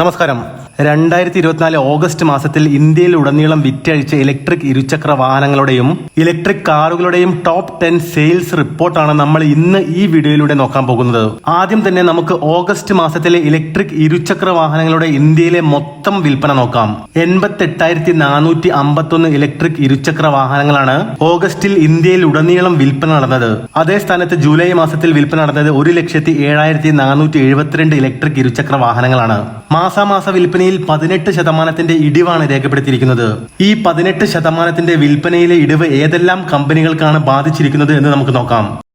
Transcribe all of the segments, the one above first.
നമസ്കാരം. രണ്ടായിരത്തി ഇരുപത്തിനാല് ഓഗസ്റ്റ് മാസത്തിൽ ഇന്ത്യയിൽ ഉടനീളം വിറ്റഴിച്ച ഇലക്ട്രിക് ഇരുചക്ര വാഹനങ്ങളുടെയും ഇലക്ട്രിക് കാറുകളുടെയും ടോപ്പ് ടെൻ സെയിൽസ് റിപ്പോർട്ടാണ് നമ്മൾ ഇന്ന് ഈ വീഡിയോയിലൂടെ നോക്കാൻ പോകുന്നത്. ആദ്യം തന്നെ നമുക്ക് ഓഗസ്റ്റ് മാസത്തിലെ ഇലക്ട്രിക് ഇരുചക്ര വാഹനങ്ങളുടെ ഇന്ത്യയിലെ മൊത്തം വിൽപ്പന നോക്കാം. എൺപത്തി എട്ടായിരത്തി നാനൂറ്റി അമ്പത്തൊന്ന് ഇലക്ട്രിക് ഇരുചക്ര വാഹനങ്ങളാണ് ഓഗസ്റ്റിൽ ഇന്ത്യയിൽ ഉടനീളം വിൽപ്പന നടന്നത്. അതേ സ്ഥാനത്ത് ജൂലൈ മാസത്തിൽ വിൽപ്പന നടന്നത് ഒരു ലക്ഷത്തി ഏഴായിരത്തി നാനൂറ്റി എഴുപത്തിരണ്ട് ഇലക്ട്രിക് ഇരുചക്ര വാഹനങ്ങളാണ്. മാസാമാസ വിൽപ്പനയിൽ പതിനെട്ട് ശതമാനത്തിന്റെ ഇടിവാണ് രേഖപ്പെടുത്തിയിരിക്കുന്നത്. ഈ പതിനെട്ട് ശതമാനത്തിന്റെ വിൽപ്പനയിലെ ഇടിവ് ഏതെല്ലാം കമ്പനികൾക്കാണ് ബാധിച്ചിരിക്കുന്നത് എന്ന് നമുക്ക് നോക്കാം.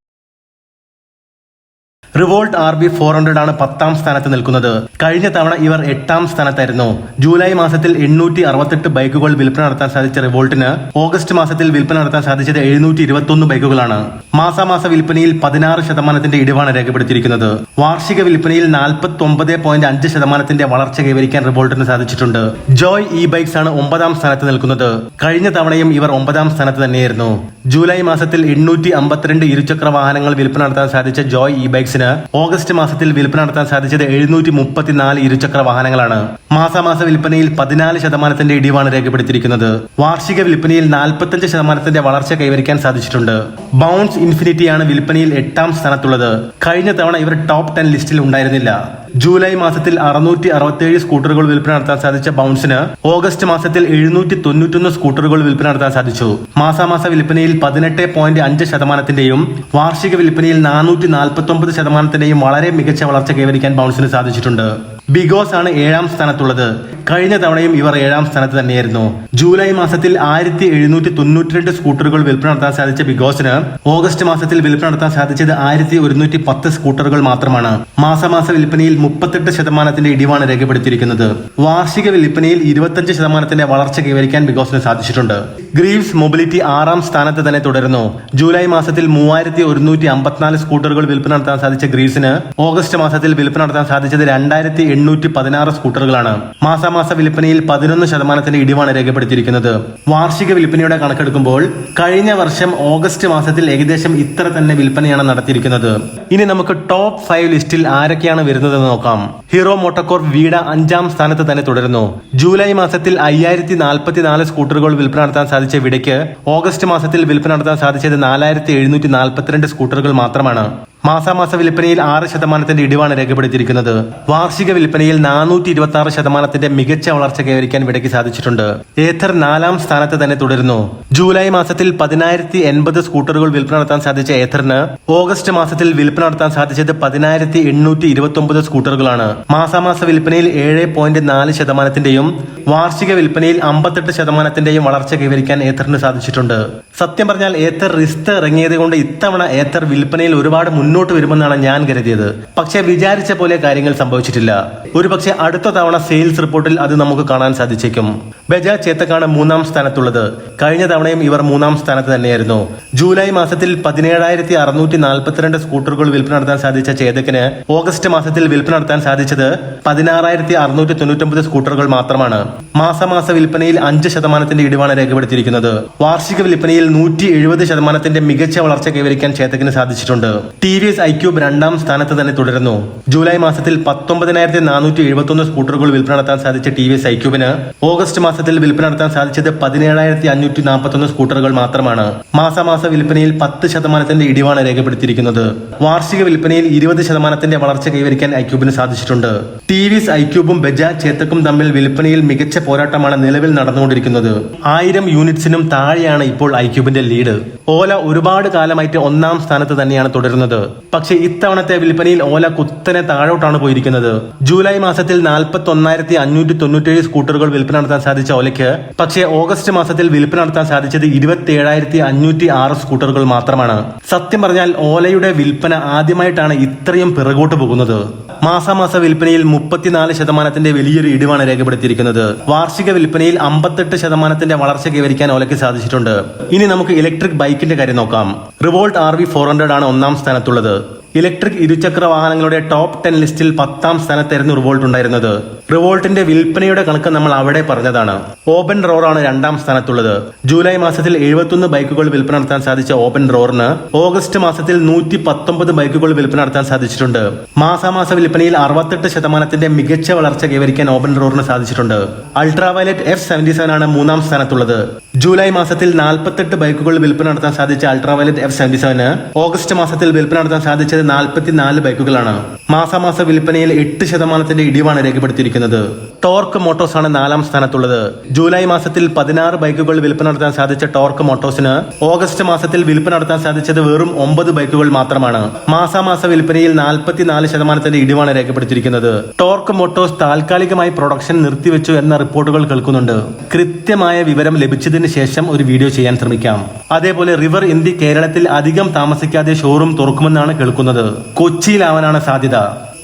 Revolt R B four hundred ആണ് പത്താം സ്ഥാനത്ത് നിൽക്കുന്നത്. കഴിഞ്ഞ തവണ ഇവർ എട്ടാം സ്ഥാനത്തായിരുന്നു. ജൂലൈ മാസത്തിൽ എണ്ണൂറ്റി അറുപത്തെട്ട് ബൈക്കുകൾ വിൽപ്പന നടത്താൻ സാധിച്ച റിവോൾട്ടിന് ഓഗസ്റ്റ് മാസത്തിൽ വിൽപ്പന നടത്താൻ സാധിച്ചത് എഴുന്നൂറ്റി ഇരുപത്തൊന്ന് ബൈക്കുകളാണ്. മാസാമാസ വിൽപ്പനയിൽ പതിനാറ് ശതമാനത്തിന്റെ ഇടിവാണ് രേഖപ്പെടുത്തിയിരിക്കുന്നത്. വാർഷിക വിൽപ്പനയിൽ നാൽപ്പത്തി ഒമ്പത് പോയിന്റ് അഞ്ച് ശതമാനത്തിന്റെ വളർച്ച കൈവരിക്കാൻ റിവോൾട്ടിന് സാധിച്ചിട്ടുണ്ട്. ജോയ് ഇ ബൈക്സ് ആണ് ഒമ്പതാം സ്ഥാനത്ത് നിൽക്കുന്നത്. കഴിഞ്ഞ തവണയും ഇവർ ഒമ്പതാം സ്ഥാനത്ത് തന്നെയായിരുന്നു. ജൂലൈ മാസത്തിൽ എണ്ണൂറ്റി അമ്പത്തിരണ്ട് ഇരുചക്ര വാഹനങ്ങൾ വിൽപ്പന നടത്താൻ സാധിച്ച ജോയ് ഇ ബൈക്സിന് ഓഗസ്റ്റ് മാസത്തിൽ വിൽപ്പന നടത്താൻ സാധിച്ചത് എഴുന്നൂറ്റി മുപ്പത്തിനാല് ഇരുചക്ര വാഹനങ്ങളാണ്. മാസാമാസ വിൽപ്പനയിൽ പതിനാല് ശതമാനത്തിന്റെ ഇടിവാണ് രേഖപ്പെടുത്തിയിരിക്കുന്നത്. വാർഷിക വിൽപ്പനയിൽ നാൽപ്പത്തഞ്ച് ശതമാനത്തിന്റെ വളർച്ച കൈവരിക്കാൻ സാധിച്ചിട്ടുണ്ട്. ബൗൺസ് ഇൻഫിനിറ്റിയാണ് വിൽപ്പനയിൽ എട്ടാം സ്ഥാനത്തുള്ളത്. കഴിഞ്ഞ തവണ ഇവർ ടോപ്പ് ടെൻ ലിസ്റ്റിൽ ഉണ്ടായിരുന്നില്ല. ജൂലൈ മാസത്തിൽ അറുന്നൂറ്റി അറുപത്തിയേഴ് സ്കൂട്ടറുകൾ വിൽപ്പന നടത്താൻ സാധിച്ച ബൗൺസിന് ഓഗസ്റ്റ് മാസത്തിൽ എഴുന്നൂറ്റി തൊണ്ണൂറ്റൊന്ന് സ്കൂട്ടറുകൾ വിൽപ്പന നടത്താൻ സാധിച്ചു. മാസാമാസ വിൽപ്പനയിൽ പതിനെട്ട് പോയിന്റ് അഞ്ച് ശതമാനത്തിന്റെയും വാർഷിക വിൽപ്പനയിൽ നാനൂറ്റി നാൽപ്പത്തി ശതമാനത്തിന്റെയും വളരെ മികച്ച വളർച്ച കൈവരിക്കാൻ ബൗൺസിന് സാധിച്ചിട്ടുണ്ട്. ബിഗോസ് ആണ് ഏഴാം സ്ഥാനത്തുള്ളത്. കഴിഞ്ഞ തവണയും ഇവർ ഏഴാം സ്ഥാനത്ത് തന്നെയായിരുന്നു. ജൂലൈ മാസത്തിൽ ആയിരത്തി എഴുന്നൂറ്റി തൊണ്ണൂറ്റിരണ്ട് സ്കൂട്ടറുകൾ വിൽപ്പന നടത്താൻ സാധിച്ച ബിഗോസിന് ഓഗസ്റ്റ് മാസത്തിൽ വിൽപ്പന നടത്താൻ സാധിച്ചത് ആയിരത്തി ഒരുന്നൂറ്റി പത്ത് സ്കൂട്ടറുകൾ മാത്രമാണ്. മാസമാസ വിൽപ്പനയിൽ മുപ്പത്തെട്ട് ശതമാനത്തിന്റെ ഇടിവാണ് രേഖപ്പെടുത്തിയിരിക്കുന്നത്. വാർഷിക വിൽപ്പനയിൽ ഇരുപത്തഞ്ച് ശതമാനത്തിന്റെ വളർച്ച കൈവരിക്കാൻ ബിഗോസിന് സാധിച്ചിട്ടുണ്ട്. ഗ്രീവ്സ് മൊബിലിറ്റി ആറാം സ്ഥാനത്ത് തന്നെ തുടരുന്നു. ജൂലൈ മാസത്തിൽ മൂവായിരത്തി ഒരുന്നൂറ്റി അമ്പത്തിനാല് സ്കൂട്ടറുകൾ വിൽപ്പന നടത്താൻ സാധിച്ച ഗ്രീവ്സിന് ഓഗസ്റ്റ് മാസത്തിൽ വിൽപ്പന നടത്താൻ സാധിച്ചത് രണ്ടായിരത്തി എണ്ണൂറ്റി പതിനാറ് സ്കൂട്ടറുകളാണ്. മാസാമാസ വിൽപ്പനയിൽ പതിനൊന്ന് ശതമാനത്തിന്റെ ഇടിവാണ് രേഖപ്പെടുത്തിയിരിക്കുന്നത്. വാർഷിക വിൽപ്പനയുടെ കണക്കെടുക്കുമ്പോൾ കഴിഞ്ഞ വർഷം ഓഗസ്റ്റ് മാസത്തിൽ ഏകദേശം ഇത്ര തന്നെ വിൽപ്പനയാണ് നടത്തിയിരിക്കുന്നത്. ഇനി നമുക്ക് ടോപ്പ് ഫൈവ് ലിസ്റ്റിൽ ആരൊക്കെയാണ് വരുന്നതെന്ന് നോക്കാം. ഹീറോ മോട്ടോകോർ വീട അഞ്ചാം സ്ഥാനത്ത് തന്നെ തുടരുന്നു. ജൂലൈ മാസത്തിൽ അയ്യായിരത്തി നാൽപ്പത്തിനാല് സ്കൂട്ടറുകൾ വിൽപ്പന നടത്താൻ സാധിച്ച വിടയ്ക്ക് ഓഗസ്റ്റ് മാസത്തിൽ വിൽപ്പന നടത്താൻ സാധിച്ചത് നാലായിരത്തി എഴുന്നൂറ്റി നാൽപ്പത്തിരണ്ട് സ്കൂട്ടറുകൾ മാത്രമാണ്. മാസാമാസ വിൽപ്പനയിൽ ആറ് ശതമാനത്തിന്റെ ഇടിവാണ് രേഖപ്പെടുത്തിയിരിക്കുന്നത്. വാർഷിക വിൽപ്പനയിൽ നാനൂറ്റി ഇരുപത്തി ആറ് ശതമാനത്തിന്റെ മികച്ച വളർച്ച കൈവരിക്കാൻ വിടയ്ക്ക് സാധിച്ചിട്ടുണ്ട്. ഏഥർ നാലാം സ്ഥാനത്ത് തന്നെ തുടരുന്നു. ജൂലൈ മാസത്തിൽ പതിനായിരത്തി എൺപത് സ്കൂട്ടറുകൾ വിൽപ്പന നടത്താൻ സാധിച്ച ഏഥറിന് ഓഗസ്റ്റ് മാസത്തിൽ വിൽപ്പന നടത്താൻ സാധിച്ചത് പതിനായിരത്തി എണ്ണൂറ്റി ഇരുപത്തി ഒമ്പത് സ്കൂട്ടറുകളാണ്. മാസാമാസ വിൽപ്പനയിൽ ഏഴ് പോയിന്റ് നാല് ശതമാനത്തിന്റെയും വാർഷിക വിൽപ്പനയിൽ അമ്പത്തെട്ട് ശതമാനത്തിന്റെയും വളർച്ച കൈവരിക്കാൻ ഏഥറിന് സാധിച്ചിട്ടുണ്ട്. സത്യം പറഞ്ഞാൽ ഏത്തർ റിസ്ക് ഇറങ്ങിയത് കൊണ്ട് ഇത്തവണ ഏത്തർ വിൽപ്പനയിൽ ഒരുപാട് മുന്നോട്ട് വരുമെന്നാണ് ഞാൻ കരുതിയത്. പക്ഷെ വിചാരിച്ച പോലെ കാര്യങ്ങൾ സംഭവിച്ചിട്ടില്ല. ഒരു പക്ഷേ അടുത്ത തവണ സെയിൽസ് റിപ്പോർട്ടിൽ അത് നമുക്ക് കാണാൻ സാധിച്ചേക്കും. ബജാജ് ചേത്തക്കാണ് മൂന്നാം സ്ഥാനത്തുള്ളത്. കഴിഞ്ഞ തവണയും ഇവർ മൂന്നാം സ്ഥാനത്ത് തന്നെയായിരുന്നു. ജൂലൈ മാസത്തിൽ പതിനേഴായിരത്തി അറുന്നൂറ്റി നാൽപ്പത്തിരണ്ട് സ്കൂട്ടറുകൾ വിൽപ്പന നടത്താൻ സാധിച്ച ചേതക്കിന് ഓഗസ്റ്റ് മാസത്തിൽ വിൽപ്പന നടത്താൻ സാധിച്ചത് പതിനാറായിരത്തി അറുന്നൂറ്റി തൊണ്ണൂറ്റൊമ്പത് സ്കൂട്ടറുകൾ മാത്രമാണ്. മാസമാസ വിൽപ്പനയിൽ അഞ്ച് ശതമാനത്തിന്റെ ഇടിവാണ് രേഖപ്പെടുത്തിയിരിക്കുന്നത്. വാർഷിക വിൽപ്പനയിൽ നൂറ്റി എഴുപത് ശതമാനത്തിന്റെ മികച്ച വളർച്ച കൈവരിക്കാൻ ചേതക്കിന് സാധിച്ചിട്ടുണ്ട്. ടി എസ് ഐക്യൂബ് രണ്ടാം സ്ഥാനത്ത് തന്നെ തുടരുന്നു. ജൂലൈ മാസത്തിൽ പത്തൊമ്പതിനായിരത്തി നാനൂറ്റി എഴുപത്തൊന്ന് സ്കൂട്ടറുകൾ വിൽപ്പന നടത്താൻ സാധിച്ച ടി വി എസ് ഐക്യൂബിന് ഓഗസ്റ്റ് മാസത്തിൽ വിൽപ്പന നടത്താൻ സാധിച്ചത് പതിനേഴായിരത്തി അഞ്ഞൂറ്റി നാൽപ്പത്തൊന്ന് സ്കൂട്ടറുകൾ മാത്രമാണ്. മാസമാസ വിൽപ്പനയിൽ പത്ത് ശതമാനത്തിന്റെ ഇടിവാണ് രേഖപ്പെടുത്തിയിരിക്കുന്നത്. വാർഷിക വിൽപ്പനയിൽ ഇരുപത് ശതമാനത്തിന്റെ വളർച്ച കൈവരിക്കാൻ ഐക്യൂബിന് സാധിച്ചിട്ടുണ്ട്. ടി വി എസ് ഐക്യൂബും ബജ ചേത്തക്കും തമ്മിൽ വിൽപ്പനയിൽ മികച്ച പോരാട്ടമാണ് നിലവിൽ നടന്നുകൊണ്ടിരിക്കുന്നത്. ആയിരം യൂണിറ്റ്സിനും താഴെയാണ് ഇപ്പോൾ ഐക്യൂബിന്റെ ലീഡ്. ഓല ഒരുപാട് കാലമായിട്ട് ഒന്നാം സ്ഥാനത്ത് തന്നെയാണ് തുടരുന്നത്. പക്ഷേ ഇത്തവണത്തെ വിൽപ്പനയിൽ ഓല കുത്തനെ താഴോട്ടാണ് പോയിരിക്കുന്നത്. ജൂലൈ മാസത്തിൽ നാൽപ്പത്തി ഒന്നായിരത്തി അഞ്ഞൂറ്റി തൊണ്ണൂറ്റേഴ് സ്കൂട്ടറുകൾ വിൽപ്പന നടത്താൻ സാധിച്ച ഓലയ്ക്ക് പക്ഷേ ഓഗസ്റ്റ് മാസത്തിൽ വിൽപ്പന നടത്താൻ സാധിച്ചത് ഇരുപത്തി അഞ്ഞൂറ്റി ആറ് സ്കൂട്ടറുകൾ മാത്രമാണ്. സത്യം പറഞ്ഞാൽ ഓലയുടെ വിൽപ്പന ആദ്യമായിട്ടാണ് ഇത്രയും പിറകോട്ട് പോകുന്നത്. മാസാമാസ വിൽപ്പനയിൽ മുപ്പത്തിനാല് ശതമാനത്തിന്റെ വലിയൊരു ഇടിവാണ് രേഖപ്പെടുത്തിയിരിക്കുന്നത്. വാർഷിക വിൽപ്പനയിൽ അമ്പത്തെട്ട് ശതമാനത്തിന്റെ വളർച്ച കൈവരിക്കാൻ ഓലയ്ക്ക് സാധിച്ചിട്ടുണ്ട്. ഇനി നമുക്ക് ഇലക്ട്രിക് ബൈക്കിന്റെ കാര്യം നോക്കാം. Revolt R V four hundred ആണ് ഒന്നാം സ്ഥാനത്തുള്ളത്. the ഇലക്ട്രിക് ഇരുചക്ര വാഹനങ്ങളുടെ ടോപ്പ് ടെൻ ലിസ്റ്റിൽ പത്താം സ്ഥാനത്തായിരുന്നു റിവോൾട്ട് ഉണ്ടായിരുന്നത്. റിവോൾട്ടിന്റെ വിൽപ്പനയുടെ കണക്ക് നമ്മൾ അവിടെ പറഞ്ഞതാണ്. ഓപ്പൺ റോറാണ് രണ്ടാം സ്ഥാനത്തുള്ളത്. ജൂലൈ മാസത്തിൽ എഴുപത്തൊന്ന് ബൈക്കുകൾ വിൽപ്പന നടത്താൻ സാധിച്ച ഓപ്പൺ റോറിന് ഓഗസ്റ്റ് മാസത്തിൽ നൂറ്റി പത്തൊമ്പത് ബൈക്കുകൾ വിൽപ്പന നടത്താൻ സാധിച്ചിട്ടുണ്ട്. മാസാമാസ വിൽപ്പനയിൽ അറുപത്തെട്ട് ശതമാനത്തിന്റെ മികച്ച വളർച്ച കൈവരിക്കാൻ ഓപ്പൺ റോറിന് സാധിച്ചിട്ടുണ്ട്. അൾട്രാവയലറ്റ് എഫ് സെവന്റി സെവൻ ആണ് മൂന്നാം സ്ഥാനത്തുള്ളത്. ജൂലൈ മാസത്തിൽ നാൽപ്പത്തെട്ട് ബൈക്കുകൾ വിൽപ്പന നടത്താൻ സാധിച്ച Ultraviolette F seventy seven August മാസത്തിൽ വിൽപ്പന നടത്താൻ സാധിച്ചത് നാൽപ്പത്തിനാല് ബൈക്കുകളാണ് മാസാമാസ വിൽപ്പനയിൽ എട്ട് ശതമാനത്തിന്റെ ഇടിവാണ് രേഖപ്പെടുത്തിയിരിക്കുന്നത്. ടോർക്ക് മോട്ടോഴ്സ് ആണ് നാലാം സ്ഥാനത്തുള്ളത്. ജൂലൈ മാസത്തിൽ പതിനാറ് ബൈക്കുകൾ വിൽപ്പന നടത്താൻ സാധിച്ച ടോർക്ക് മോട്ടോഴ്സിന് ഓഗസ്റ്റ് മാസത്തിൽ വിൽപ്പന നടത്താൻ സാധിച്ചത് വെറും ഒമ്പത് ബൈക്കുകൾ മാത്രമാണ്. മാസാമാസ വിൽപ്പനയിൽ നാൽപ്പത്തിനാല് ശതമാനത്തിന്റെ ഇടിവാണ് രേഖപ്പെടുത്തിയിരിക്കുന്നത്. ടോർക്ക് മോട്ടോസ് താൽക്കാലികമായി പ്രൊഡക്ഷൻ നിർത്തിവെച്ചു എന്ന റിപ്പോർട്ടുകൾ കേൾക്കുന്നുണ്ട്. കൃത്യമായ വിവരം ലഭിച്ചതിന് ശേഷം ഒരു വീഡിയോ ചെയ്യാൻ ശ്രമിക്കാം. അതേപോലെ റിവർ ഇന്ത്യ കേരളത്തിൽ അധികം താമസിക്കാതെ ഷോറൂം തുറക്കുമെന്നാണ് കേൾക്കുന്നത്. കൊച്ചിയിലാവാനാണ് സാധ്യത.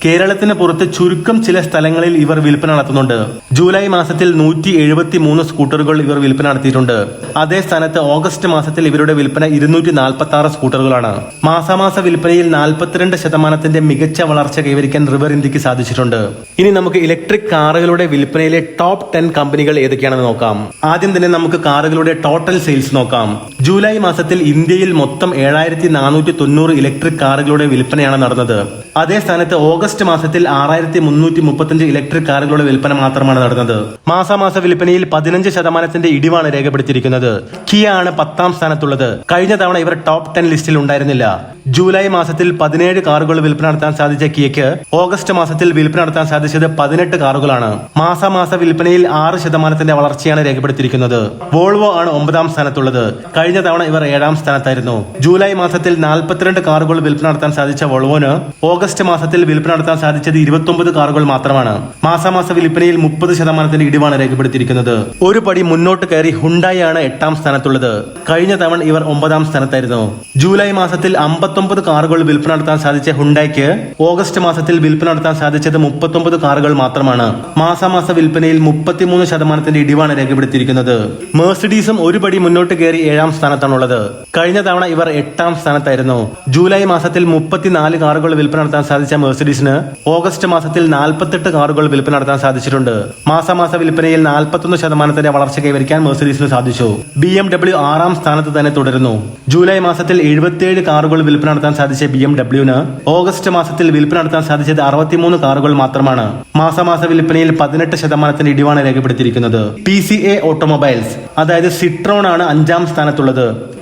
കേരളത്തിന് പുറത്ത് ചുരുക്കം ചില സ്ഥലങ്ങളിൽ ഇവർ വിൽപ്പന നടത്തുന്നുണ്ട്. ജൂലൈ മാസത്തിൽ നൂറ്റി എഴുപത്തി മൂന്ന് സ്കൂട്ടറുകൾ ഇവർ വിൽപ്പന നടത്തിയിട്ടുണ്ട്. അതേ സ്ഥാനത്ത് ഓഗസ്റ്റ് മാസത്തിൽ ഇവരുടെ വിൽപ്പന ഇരുന്നൂറ്റി നാൽപ്പത്തി ആറ് സ്കൂട്ടറുകളാണ്. മാസാമാസ വിൽപ്പനയിൽ നാൽപ്പത്തിരണ്ട് ശതമാനത്തിന്റെ മികച്ച വളർച്ച കൈവരിക്കാൻ റിവർ ഇന്ത്യയ്ക്ക് സാധിച്ചിട്ടുണ്ട്. ഇനി നമുക്ക് ഇലക്ട്രിക് കാറുകളുടെ വിൽപ്പനയിലെ ടോപ്പ് ടെൻ കമ്പനികൾ ഏതൊക്കെയാണെന്ന് നോക്കാം. ആദ്യം തന്നെ നമുക്ക് കാറുകളുടെ ടോട്ടൽ സെയിൽസ് നോക്കാം. ജൂലൈ മാസത്തിൽ ഇന്ത്യയിൽ മൊത്തം ഏഴായിരത്തി നാനൂറ്റി തൊണ്ണൂറ് ഇലക്ട്രിക് കാറുകളുടെ വിൽപ്പനയാണ് നടന്നത്. അതേ സ്ഥാനത്ത് ഓഗസ്റ്റ് മാസത്തിൽ ആറായിരത്തി മുന്നൂറ്റി മുപ്പത്തഞ്ച് ഇലക്ട്രിക് കാറുകളുടെ വിൽപ്പന മാത്രമാണ് നടന്നത്. മാസാമാസ വിൽപ്പനയിൽ പതിനഞ്ച് ശതമാനത്തിന്റെ ഇടിവാണ് രേഖപ്പെടുത്തിയിരിക്കുന്നത്. കിയ ആണ് പത്താം സ്ഥാനത്തുള്ളത്. കഴിഞ്ഞ തവണ ഇവർ ടോപ്പ് ടെൻ ലിസ്റ്റിൽ ഉണ്ടായിരുന്നില്ല. ജൂലൈ മാസത്തിൽ പതിനേഴ് കാറുകൾ വിൽപ്പന നടത്താൻ സാധിച്ച കിയയ്ക്ക് ഓഗസ്റ്റ് മാസത്തിൽ വിൽപ്പന നടത്താൻ സാധിച്ചത് പതിനെട്ട് കാറുകളാണ്. മാസാമാസ വിൽപ്പനയിൽ ആറ് ശതമാനത്തിന്റെ വളർച്ചയാണ് രേഖപ്പെടുത്തിയിരിക്കുന്നത്. വോൾവോ ആണ് ഒമ്പതാം സ്ഥാനത്തുള്ളത്. കഴിഞ്ഞ തവണ ഇവർ ഏഴാം സ്ഥാനത്തായിരുന്നു. ജൂലൈ മാസത്തിൽ നാൽപ്പത്തിരണ്ട് കാറുകൾ വിൽപ്പന നടത്താൻ സാധിച്ച വോൾവോന് ഓഗസ്റ്റ് മാസത്തിൽ വിൽപ്പന നടത്താൻ സാധിച്ചത് ഇരുപത്തൊമ്പത് കാറുകൾ മാത്രമാണ്. മാസാമാസ വിൽപ്പനയിൽ മുപ്പത് ശതമാനത്തിന്റെ ഇടിവാണ് രേഖപ്പെടുത്തിയിരിക്കുന്നത്. ഒരു പടി മുന്നോട്ട് കയറി ഹുണ്ടായാണ് എട്ടാം സ്ഥാനത്തുള്ളത്. കഴിഞ്ഞ തവണ ഇവർ ഒമ്പതാം സ്ഥാനത്തായിരുന്നു. ജൂലൈ മാസത്തിൽ അമ്പത്തൊമ്പത് കാറുകൾ വിൽപ്പന നടത്താൻ സാധിച്ച ഹുണ്ടായ്ക്ക് ഓഗസ്റ്റ് മാസത്തിൽ വിൽപ്പന നടത്താൻ സാധിച്ചത് മുപ്പത്തൊമ്പത് കാറുകൾ മാത്രമാണ്. മാസാമാസ വിൽപ്പനയിൽ മുപ്പത്തിമൂന്ന് ശതമാനത്തിന്റെ ഇടിവാണ് രേഖപ്പെടുത്തിയിരിക്കുന്നത്. മേഴ്സിഡീസും ഒരു പടി മുന്നോട്ട് കയറി ഏഴാം സ്ഥാനത്താണുള്ളത്. കഴിഞ്ഞ തവണ ഇവർ എട്ടാം സ്ഥാനത്തായിരുന്നു. ജൂലൈ മാസത്തിൽ മുപ്പത്തിനാല് കാറുകൾ വിൽപ്പന നടത്താൻ സാധിച്ച മേഴ്സിഡീസിന് ഓഗസ്റ്റ് മാസത്തിൽ നാൽപ്പത്തെട്ട് കാറുകൾ വിൽപ്പന നടത്താൻ സാധിച്ചിട്ടുണ്ട്. മാസമാസ വിൽപ്പനയിൽ നാൽപ്പത്തൊന്ന് ശതമാനത്തിന്റെ വളർച്ച കൈവരിക്കാൻ മേഴ്സിഡീസിന് സാധിച്ചു. ബി എം ഡബ്ല്യു ആറാം സ്ഥാനത്ത് തന്നെ തുടരുന്നു. ജൂലൈ മാസത്തിൽ എഴുപത്തിയേഴ് കാറുകൾ വിൽപ്പന നടത്താൻ സാധിച്ച ബി എം ഡബ്ല്യുവിന് ഓഗസ്റ്റ് മാസത്തിൽ വിൽപ്പന നടത്താൻ സാധിച്ചത് അറുപത്തിമൂന്ന് കാറുകൾ മാത്രമാണ്. മാസമാസ വിൽപ്പനയിൽ പതിനെട്ട് ശതമാനത്തിന്റെ ഇടിവാണ് രേഖപ്പെടുത്തിയിരിക്കുന്നത്. പി സി എ ഓട്ടോമൊബൈൽസ് അതായത് സിട്രോൺ ആണ് അഞ്ചാം സ്ഥാനത്തുള്ളത്.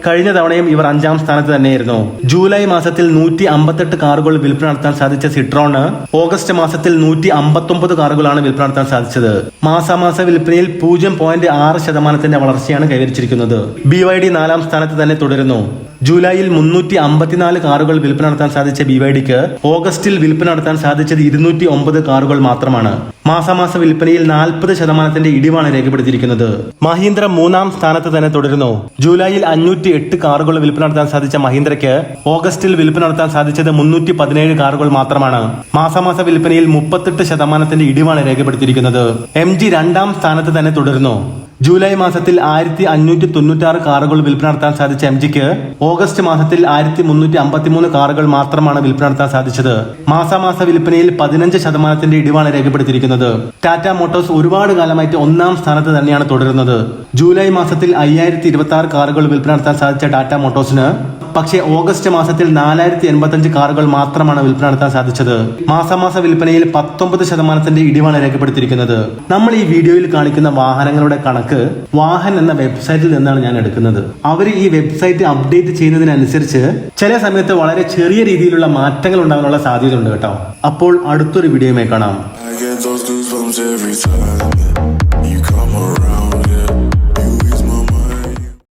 കഴിഞ്ഞ തവണയും ഇവർ അഞ്ചാം സ്ഥാനത്ത് തന്നെയായിരുന്നു. ജൂലൈ മാസത്തിൽ നൂറ്റി അമ്പത്തെട്ട് കാറുകൾ വിൽപ്പന നടത്താൻ സാധിച്ച സിട്രോണ് ഓഗസ്റ്റ് മാസത്തിൽ നൂറ്റി അമ്പത്തൊമ്പത് കാറുകളാണ് വിൽപ്പന നടത്താൻ സാധിച്ചത്. മാസാമാസ വിൽപ്പനയിൽ പൂജ്യം പോയിന്റ് ആറ് ശതമാനത്തിന്റെ വളർച്ചയാണ് കൈവരിച്ചിരിക്കുന്നത്. ബി വൈ ഡി നാലാം സ്ഥാനത്ത് തന്നെ തുടരുന്നു. ജൂലൈയിൽ മുന്നൂറ്റി അമ്പത്തിനാല് കാറുകൾ വിൽപ്പന നടത്താൻ സാധിച്ച ബി ഓഗസ്റ്റിൽ വിൽപ്പന നടത്താൻ സാധിച്ചത് ഇരുന്നൂറ്റി ഒമ്പത് കാറുകൾ മാത്രമാണ്. മാസാമാസ വിൽപ്പനയിൽ നാൽപ്പത് ശതമാനത്തിന്റെ ഇടിവാണ് രേഖപ്പെടുത്തിയിരിക്കുന്നത്. മഹീന്ദ്ര മൂന്നാം സ്ഥാനത്ത് തന്നെ തുടരുന്നു. ജൂലൈയിൽ അഞ്ഞൂറ്റി എട്ട് കാറുകൾ വിൽപ്പന നടത്താൻ സാധിച്ച മഹീന്ദ്രയ്ക്ക് ഓഗസ്റ്റിൽ വിൽപ്പന നടത്താൻ സാധിച്ചത് മുന്നൂറ്റി പതിനേഴ് കാറുകൾ മാത്രമാണ്. മാസാമാസ വിൽപ്പനയിൽ മുപ്പത്തെട്ട് ശതമാനത്തിന്റെ ഇടിവാണ് രേഖപ്പെടുത്തിയിരിക്കുന്നത്. എം ജി രണ്ടാം സ്ഥാനത്ത് തന്നെ തുടരുന്നു. ജൂലൈ മാസത്തിൽ ആയിരത്തി അഞ്ഞൂറ്റി തൊണ്ണൂറ്റി ആറ് കാറുകൾ വിൽപ്പന നടത്താൻ സാധിച്ച എം ജിക്ക് ഓഗസ്റ്റ് മാസത്തിൽ ആയിരത്തി മുന്നൂറ്റി അമ്പത്തിമൂന്ന് കാറുകൾ മാത്രമാണ് വിൽപ്പന നടത്താൻ സാധിച്ചത്. മാസാമാസ വിൽപ്പനയിൽ പതിനഞ്ച് ശതമാനത്തിന്റെ ഇടിവാണ് രേഖപ്പെടുത്തിയിരിക്കുന്നത്. ടാറ്റ മോട്ടോഴ്സ് ഒരുപാട് കാലമായിട്ട് ഒന്നാം സ്ഥാനത്ത് തന്നെയാണ് തുടരുന്നത്. ജൂലൈ മാസത്തിൽ അയ്യായിരത്തി ഇരുപത്തി ആറ് കാറുകൾ വിൽപ്പന നടത്താൻ സാധിച്ച ടാറ്റ മോട്ടോഴ്സിന് പക്ഷേ ഓഗസ്റ്റ് മാസത്തിൽ നാലായിരത്തി എൺപത്തഞ്ച് കാറുകൾ മാത്രമാണ് വിൽപ്പന നടത്താൻ സാധിച്ചത്. മാസമാസ വിൽപ്പനയിൽ പത്തൊമ്പത് ശതമാനത്തിന്റെ ഇടിവാണ് രേഖപ്പെടുത്തിയിരിക്കുന്നത്. നമ്മൾ ഈ വീഡിയോയിൽ കാണിക്കുന്ന വാഹനങ്ങളുടെ കണക്ക് വാഹൻ എന്ന വെബ്സൈറ്റിൽ നിന്നാണ് ഞാൻ എടുക്കുന്നത്. അവർ ഈ വെബ്സൈറ്റ് അപ്ഡേറ്റ് ചെയ്യുന്നതിനനുസരിച്ച് ചില സമയത്ത് വളരെ ചെറിയ രീതിയിലുള്ള മാറ്റങ്ങൾ ഉണ്ടാകാനുള്ള സാധ്യതയുണ്ട് കേട്ടോ. അപ്പോൾ അടുത്തൊരു വീഡിയോയുമായി കാണാം.